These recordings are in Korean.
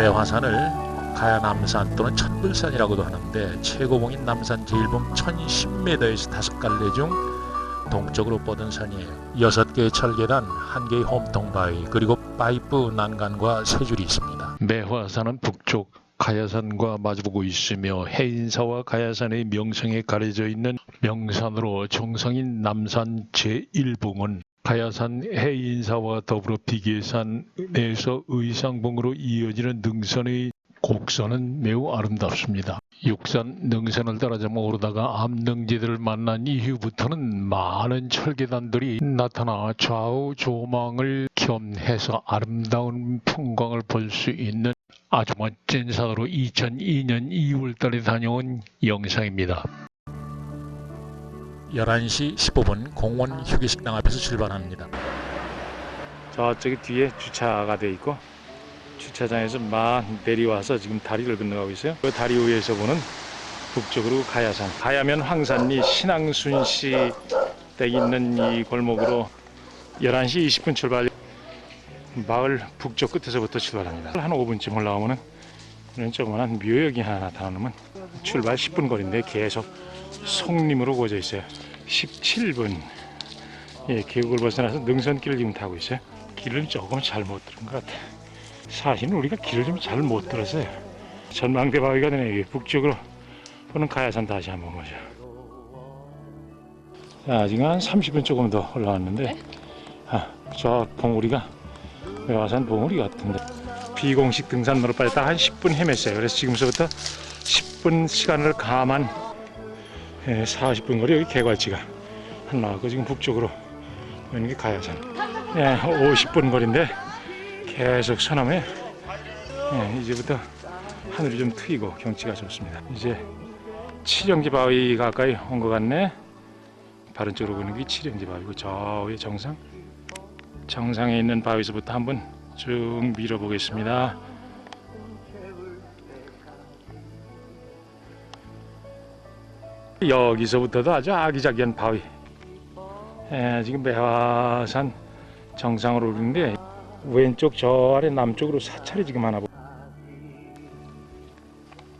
매화산을 가야남산 또는 천불산이라고도 하는데 최고봉인 남산 제일봉 1010m에서 다섯 갈래 중 동쪽으로 뻗은 산이에요. 여섯 개의 철계단, 한 개의 홈통 바위, 그리고 파이프 난간과 세 줄이 있습니다. 매화산은 북쪽 가야산과 마주보고 있으며 해인사와 가야산의 명성에 가려져 있는 명산으로 정성인 남산 제1봉은 가야산 해인사와 더불어 비계산에서 의상봉으로 이어지는 능선의 곡선은 매우 아름답습니다. 육산 능선을 따라 서 오르다가 암릉지대를 만난 이후부터는 많은 철계단들이 나타나 좌우 조망을 겸해서 아름다운 풍광을 볼 수 있는 아주 멋진 산으로 2002년 2월달에 다녀온 영상입니다. 11시 15분 공원 휴게식당 앞에서 출발합니다. 저쪽에 뒤에 주차가 돼 있고 주차장에서 막 내려와서 지금 다리를 건너가고 있어요. 그 다리 위에서 보는 북쪽으로 가야산. 가야면 황산리 신앙순 씨댁 있는 이 골목으로 11시 20분 출발. 마을 북쪽 끝에서부터 출발합니다. 한 5분쯤 올라오면은 이런 조그만한 묘역이 하나 나타나면 출발 10분 거리인데 계속 송림으로 고져 있어요. 17분. 예, 계곡을 벗어나서 능선길을 지금 타고 있어요. 길을 조금 잘못 들은 것 같아. 사실은 우리가 길을 좀 잘 못 들었어요. 전망대 바위가 되네. 북쪽으로 보는 가야산 다시 한번 보자. 자, 지금 한 30분 조금 더 올라왔는데, 아, 저 봉우리가 외화산 봉우리 같은데 비공식 등산로로 빨리 딱한 10분 헤맸어요. 그래서 지금서부터 10분 시간을 감안 예, 40분 거리 여기 개괄지가 한 나왔고 지금 북쪽으로 보이는 게 가야산. 예, 50분 거리인데 계속 서남에 예, 이제부터 하늘이 좀 트이고 경치가 좋습니다. 이제 칠영지 바위 가까이 온 것 같네. 바른 쪽으로 보는 게 칠영지 바위고 저 위에 정상 정상에 있는 바위에서부터 한번 쭉 밀어보겠습니다. 여기서부터도 아주 아기자기한 바위. 예, 지금 매화산 정상으로 오르는데 왼쪽 저 아래 남쪽으로 사찰이 지금 하나 보.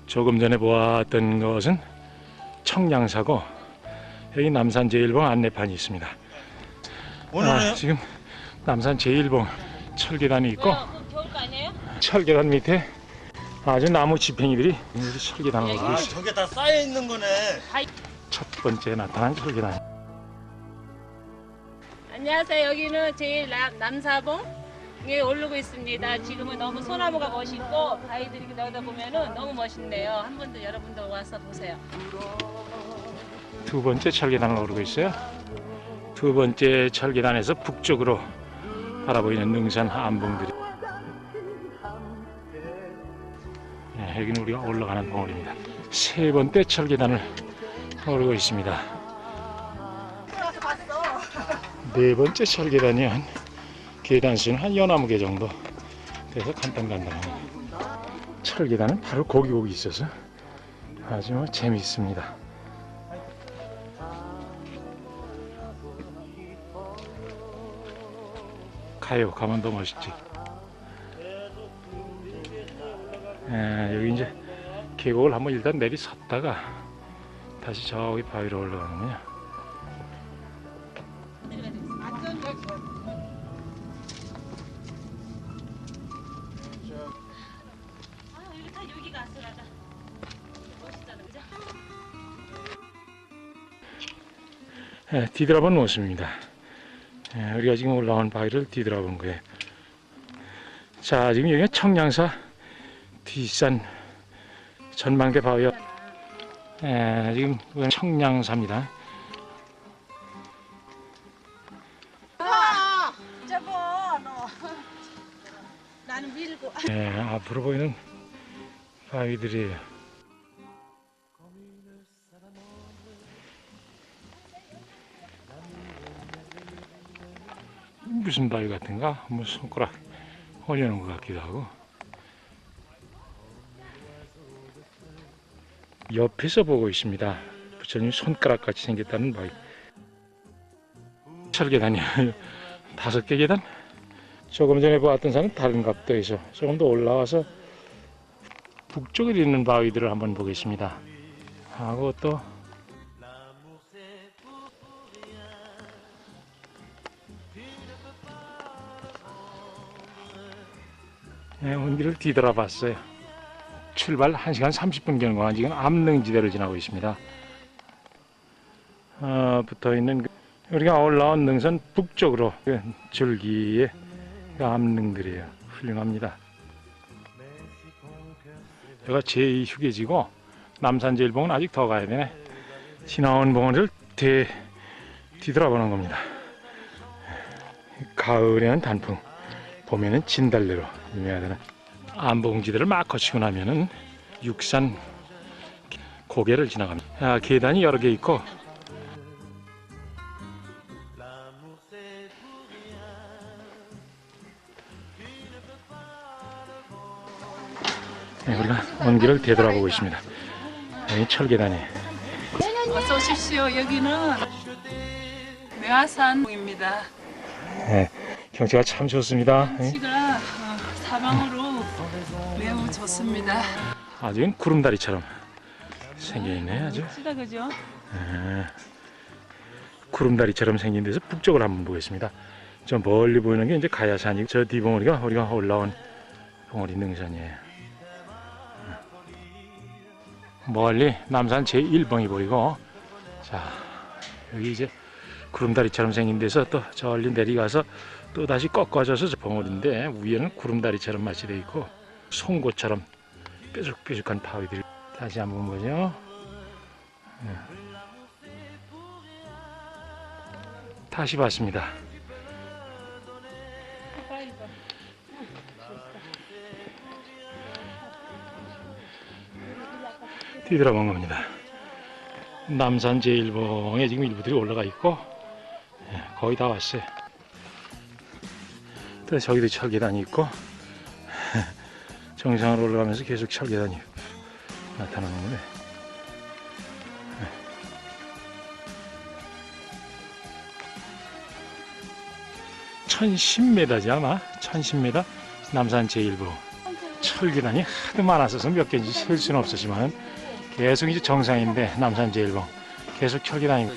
조금 전에 보았던 것은 청량사고 여기 남산 제1봉 안내판이 있습니다. 아, 지금 남산 제1봉 철계단이 있고 거 아니에요? 철계단 밑에 아주 나무 지팽이들이 이렇게 철계단을 오르고 아, 있어요. 저게 다 쌓여 있는 거네. 첫 번째 나타난 철계단. 안녕하세요. 여기는 제일 남, 남사봉에 오르고 있습니다. 지금은 너무 소나무가 멋있고 바위들이 내다 보면은 너무 멋있네요. 한번더 여러분들 와서 보세요. 두 번째 철계단을 오르고 있어요. 두 번째 철계단에서 북쪽으로 바라보이는 능산 안봉들이. 네, 여기는 우리가 올라가는 봉우리입니다. 세 번째 철계단을 오르고 있습니다. 네 번째 철계단이 한 계단 수는 한 연나무 개 정도 돼서 간단간단합니다. 철계단은 바로 고기 고기 있어서 아주 뭐 재미있습니다. 가요 가면 더 멋있지 에, 여기 이제 계곡을 한번 일단 내리섰다가 다시 저기 바위로 올라가는군요 아, 여기? 에, 뒤돌아본 모습입니다 에, 우리가 지금 올라온 바위를 뒤돌아본 거예요 자 지금 여기가 청량사 뒷산 전망대 바위요 에, 지금 청량사입니다 예, 앞으로 보이는 바위들이에요. 무슨 바위 같은가? 뭐 손가락 올려놓은 것 같기도 하고. 옆에서 보고 있습니다. 부처님 손가락 같이 생겼다는 바위. 철계단이요. 다섯 개 계단? 조금 전에 보았던 산은 다른 각도에서 조금 더 올라와서 북쪽에 있는 바위들을 한번 보겠습니다. 하고 또 예, 온기를 뒤돌아 봤어요. 출발 1시간 30분 경과 지금 암릉지대를 지나고 있습니다. 어, 붙어 있는 그- 우리가 올라온 능선 북쪽으로 그 줄기의 그 암릉들이에요. 훌륭합니다. 여기가 제2 휴게지고 남산제일봉은 아직 더 가야 되네. 지나온 봉우리를 뒤, 뒤돌아보는 겁니다. 가을에는 단풍, 봄에는 진달래로 유명하다는 안봉지대를 막 거치고 나면은 육산 고개를 지나갑니다. 아, 계단이 여러 개 있고 네, 우리가 온 길을 되돌아보고 있습니다. 여기 철계단이 어서 오십시오. 여기는 매화산입니다. 네, 경치가 참 좋습니다. 네, 시가 어, 사방으로 매우 좋습니다. 아주 구름다리처럼 생겨 있네 아주. 시다 그죠? 네, 구름다리처럼 생긴 데서 북쪽을 한번 보겠습니다. 저 멀리 보이는 게 이제 가야산이고 저 뒤봉우리가 우리가 올라온 봉우리 능선이에요. 멀리 남산 제1봉이 보이고 자 여기 이제 구름다리처럼 생긴 데서 또 저리 내려가서 또 다시 꺾어져서 저 봉우리인데 위에는 구름다리처럼 마치 돼 있고 송곳처럼 뾰족뾰족한 바위들이 다시 한번 보죠. 예. 다시 봤습니다. 뒤돌아본 겁니다. 남산 제1봉에 지금 일부들이 올라가 있고 예, 거의 다 왔어요. 또 저기도 철계단이 있고 정상으로 올라가면서 계속 철계단이 나타나는 거네. 1010m지 아마? 1010m 남산 제1부. 철계단이 하도 많았어서 몇 개인지 셀 수는 없었지만 계속 이제 정상인데 남산 제1부. 계속 철계단이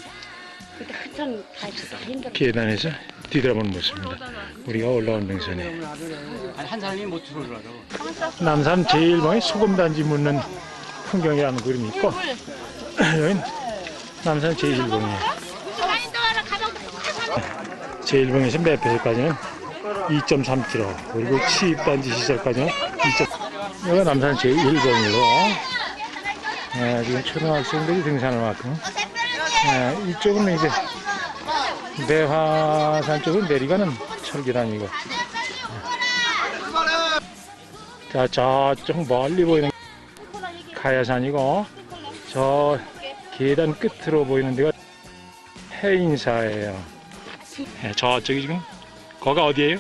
한참 다 힘들어. 계단에서 뒤돌아보는 모습입니다. 우리가 올라온 능선에 한 사람이 못 들어오더라고. 남산 제1봉에 소금단지 묻는 풍경이라는 그림이 있고 여긴 남산 제1봉이에요. 제1봉에서 매표소까지는 2.3km 그리고 치입단지 시설까지는 2. 여기가 남산 제1봉이고 예, 지금 초등학생들이 등산을 왔고 예, 이쪽은 이제 매화산 쪽으로 내려가는 철계단이고 자 저쪽 멀리 보이는 가야산이고 저 계단 끝으로 보이는 데가 해인사예요. 예, 저쪽이 지금 거가 어디예요?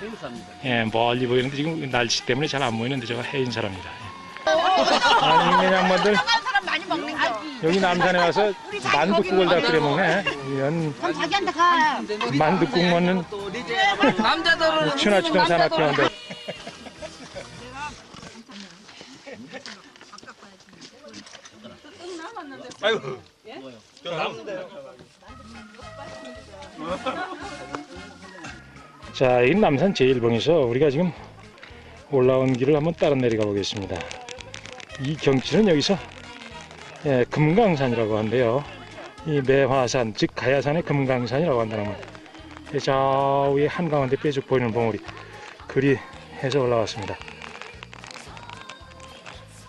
행사입니다. 예, 멀리 보이는데 지금 날씨 때문에 잘 안 보이는데 저가 해인사랍니다. 예. 아니 그냥만들 여기 남산에 와서 만둣국을 다 끓여 먹네. 이런 자기한테 가. 만둣국 먹는 남자들은 추나추동 산악회원들. 자, 이 남산 제1봉에서 우리가 지금 올라온 길을 한번 따라 내려가 보겠습니다. 이 경치는 여기서 예, 금강산이라고 한대요. 이 매화산, 즉 가야산의 금강산이라고 한다는 말. 예, 저 위에 한가운데 뾰족 보이는 봉우리 그리 해서 올라왔습니다.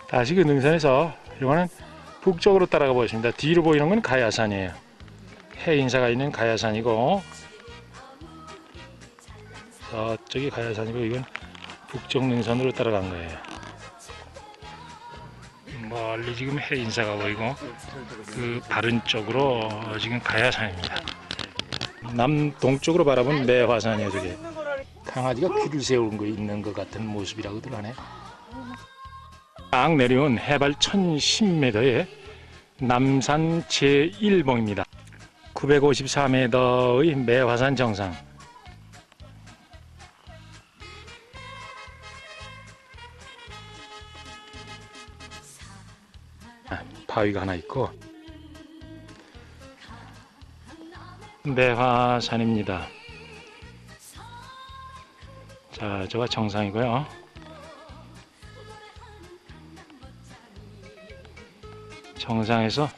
다시 그 능선에서 이거는 북쪽으로 따라가 보겠습니다. 뒤로 보이는 건 가야산이에요. 해인사가 있는 가야산이고 저쪽이 가야산이고 이건 북쪽 능선으로 따라간 거예요. 멀리 지금 해인사가 보이고 그 바른 쪽으로 지금 가야산입니다. 남동쪽으로 바라본 매화산이에요 저게. 강아지가 귀를 세운 거 있는 것 같은 모습이라고들 하네. 딱 내려온 해발 1010m의 남산 제1봉입니다. 954m의 매화산 정상. 바위가 하나 있고 매화산입니다. 자, 저가 정상이고요. 정상에서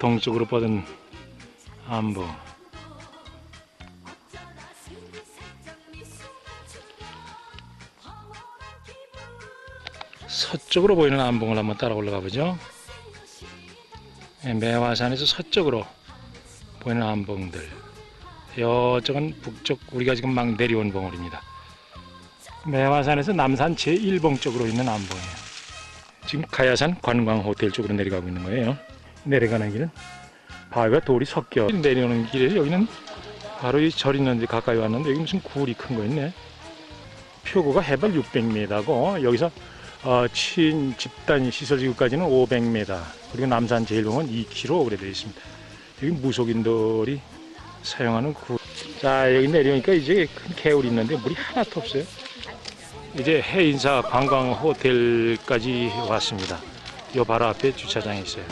동쪽으로 뻗은 안보. 서쪽으로 보이는 안봉을 한번 따라 올라가 보죠. 예, 매화산에서 서쪽으로 보이는 안봉들. 이쪽은 북쪽 우리가 지금 막 내려온 봉우리입니다. 매화산에서 남산 제1봉 쪽으로 있는 안봉이에요. 지금 가야산 관광 호텔 쪽으로 내려가고 있는 거예요. 내려가는 길은 바위와 돌이 섞여 내려오는 길에 여기는 바로 이 절 있는 데 가까이 왔는데 여기 무슨 굴이 큰 거 있네. 표고가 해발 600m고 여기서 어, 친 집단 시설 지구까지는 500m 그리고 남산 제일봉은 2km 오래 되어 있습니다. 여기 무속인들이 사용하는 굴. 자 여기 내려오니까 이제 큰 개울이 있는데 물이 하나도 없어요. 이제 해인사 관광 호텔까지 왔습니다. 요 바로 앞에 주차장이 있어요.